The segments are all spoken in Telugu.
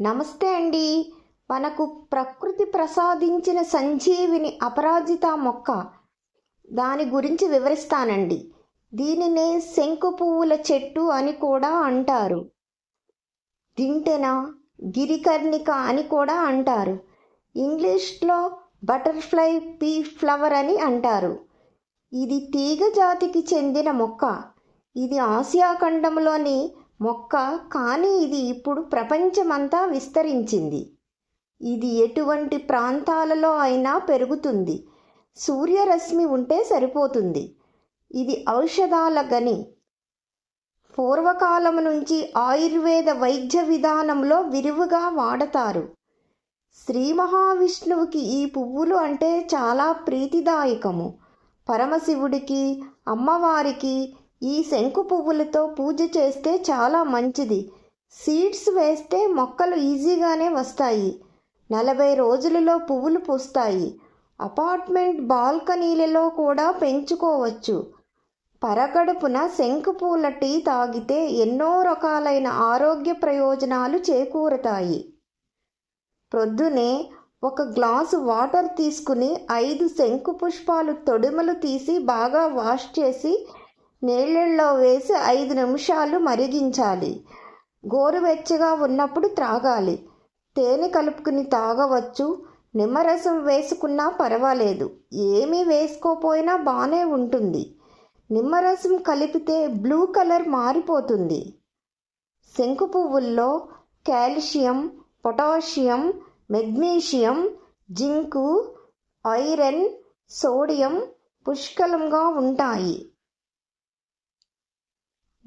నమస్తే అండి. మనకు ప్రకృతి ప్రసాదించిన సంజీవిని అపరాజిత మొక్క. దాని గురించి వివరిస్తానండి. దీనినే శంకు పువ్వుల చెట్టు అని కూడా అంటారు. దింటెన గిరికర్ణిక అని కూడా అంటారు. ఇంగ్లీష్లో బటర్ఫ్లై పీ ఫ్లవర్ అని అంటారు. ఇది తీగ జాతికి చెందిన మొక్క. ఇది ఆసియా ఖండంలోని మొక్క కానీ ఇది ఇప్పుడు ప్రపంచమంతా విస్తరించింది. ఇది ఎటువంటి ప్రాంతాలలో అయినా పెరుగుతుంది. సూర్యరశ్మి ఉంటే సరిపోతుంది. ఇది ఔషధాల గని. పూర్వకాలం నుంచి ఆయుర్వేద వైద్య విధానంలో విరివిగా వాడతారు. శ్రీ మహావిష్ణువుకి ఈ పువ్వులు అంటే చాలా ప్రీతిదాయకము. పరమశివుడికి అమ్మవారికి ఈ శంకు పువ్వులతో పూజ చేస్తే చాలా మంచిది. సీడ్స్ వేస్తే మొక్కలు ఈజీగానే వస్తాయి. నలభై రోజులలో పువ్వులు పూస్తాయి. అపార్ట్మెంట్ బాల్కనీలలో కూడా పెంచుకోవచ్చు. పరగడుపున శంకు పూల టీ తాగితే ఎన్నో రకాలైన ఆరోగ్య ప్రయోజనాలు చేకూరతాయి. ప్రొద్దునే ఒక గ్లాసు వాటర్ తీసుకుని ఐదు శంకు పుష్పాలు తొడిమలు తీసి బాగా వాష్ చేసి నీళ్ళల్లో వేసి ఐదు నిమిషాలు మరిగించాలి. గోరువెచ్చగా ఉన్నప్పుడు త్రాగాలి. తేనె కలుపుకుని తాగవచ్చు. నిమ్మరసం వేసుకున్నా పర్వాలేదు. ఏమీ వేసుకోపోయినా బాగానే ఉంటుంది. నిమ్మరసం కలిపితే బ్లూ కలర్ మారిపోతుంది. శంకు పువ్వుల్లో calcium potassium magnesium zinc iron sodium పుష్కలంగా ఉంటాయి.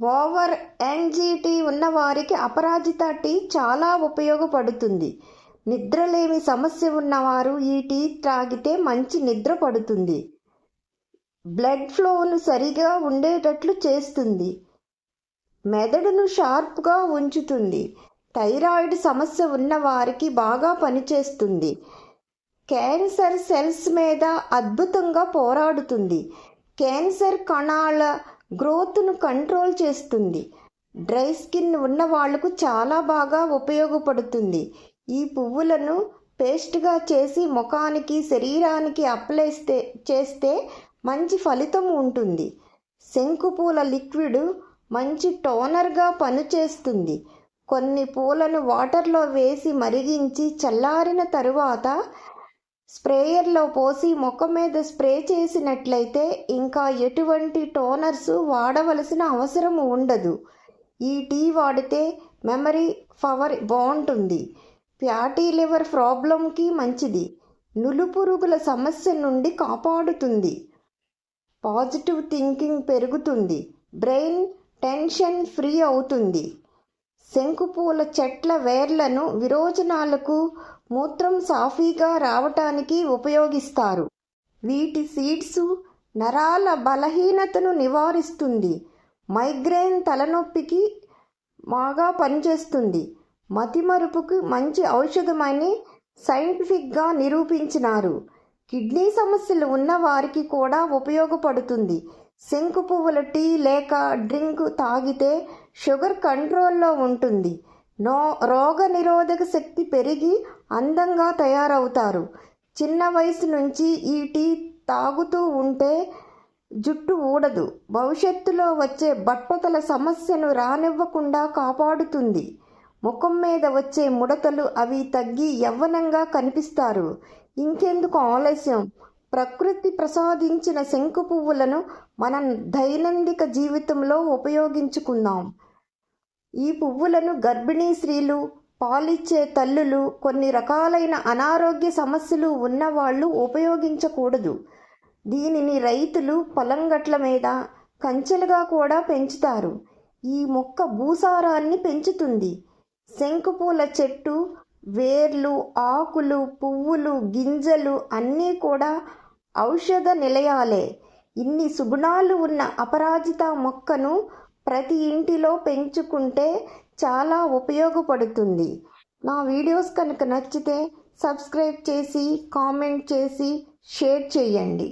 ఓవర్ యాంగ్జైటీ ఉన్నవారికి అపరాజిత టీ చాలా ఉపయోగపడుతుంది. నిద్రలేమి సమస్య ఉన్నవారు ఈ టీ త్రాగితే మంచి నిద్ర పడుతుంది. బ్లడ్ ఫ్లోను సరిగా ఉండేటట్లు చేస్తుంది. మెదడును షార్ప్గా ఉంచుతుంది. థైరాయిడ్ సమస్య ఉన్న వారికి బాగా పనిచేస్తుంది. క్యాన్సర్ సెల్స్ మీద అద్భుతంగా పోరాడుతుంది. క్యాన్సర్ కణాల గ్రోత్ను కంట్రోల్ చేస్తుంది. డ్రై స్కిన్ ఉన్న వాళ్ళకు చాలా బాగా ఉపయోగపడుతుంది. ఈ పువ్వులను పేస్ట్గా చేసి ముఖానికి శరీరానికి అప్లైస్తే చేస్తే మంచి ఫలితం ఉంటుంది. శంకు పూల లిక్విడ్ మంచి టోనర్గా పనిచేస్తుంది. కొన్ని పూలను వాటర్లో వేసి మరిగించి చల్లారిన తరువాత స్ప్రేయర్లో పోసి మొక్క మీద స్ప్రే చేసినట్లయితే ఇంకా ఎటువంటి టోనర్స్ వాడవలసిన అవసరం ఉండదు. ఈ టీ వాడితే మెమరీ పవర్ బాగుంటుంది. ఫ్యాటీ లివర్ ప్రాబ్లంకి మంచిది. నులుపురుగుల సమస్య నుండి కాపాడుతుంది. పాజిటివ్ థింకింగ్ పెరుగుతుంది. బ్రెయిన్ టెన్షన్ ఫ్రీ అవుతుంది. శంకుపూల చెట్ల వేర్లను విరోచనాలకు మూత్రం సాఫీగా రావటానికి ఉపయోగిస్తారు. వీటి సీడ్స్ నరాల బలహీనతను నివారిస్తుంది. మైగ్రేన్ తలనొప్పికి బాగా పనిచేస్తుంది. మతిమరుపుకు మంచి ఔషధమని సైంటిఫిక్గా నిరూపించినారు. కిడ్నీ సమస్యలు ఉన్న వారికి కూడా ఉపయోగపడుతుంది. శంకు పువ్వుల టీ లేక డ్రింక్ తాగితే షుగర్ కంట్రోల్లో ఉంటుంది. నో రోగ నిరోధక శక్తి పెరిగి అందంగా తయారవుతారు. చిన్న వయసు నుంచి ఈ టీ తాగుతూ ఉంటే జుట్టు ఊడదు. భవిష్యత్తులో వచ్చే బట్టతల సమస్యను రానివ్వకుండా కాపాడుతుంది. ముఖం మీద వచ్చే ముడతలు అవి తగ్గి యవ్వనంగా కనిపిస్తారు. ఇంకెందుకు ఆలస్యం? ప్రకృతి ప్రసాదించిన శంకు పువ్వులను మనం దైనందిక జీవితంలో ఉపయోగించుకుందాం. ఈ పువ్వులను గర్భిణీ స్త్రీలు పాలిచ్చే తల్లులు కొన్ని రకాలైన అనారోగ్య సమస్యలు ఉన్నవాళ్ళు ఉపయోగించకూడదు. దీనిని రైతులు పొలం గట్ల మీద కంచెలుగా కూడా పెంచుతారు. ఈ మొక్క భూసారాన్ని పెంచుతుంది. శంకుపూల చెట్టు వేర్లు ఆకులు పువ్వులు గింజలు అన్నీ కూడా ఔషధ నిలయాలే. ఇన్ని సుగుణాలు ఉన్న అపరాజిత మొక్కను ప్రతి ఇంటిలో పెంచుకుంటే చాలా ఉపయోగపడుతుంది. నా వీడియోస్ కనుక నచ్చితే సబ్స్క్రైబ్ చేసి కామెంట్ చేసి షేర్ చేయండి.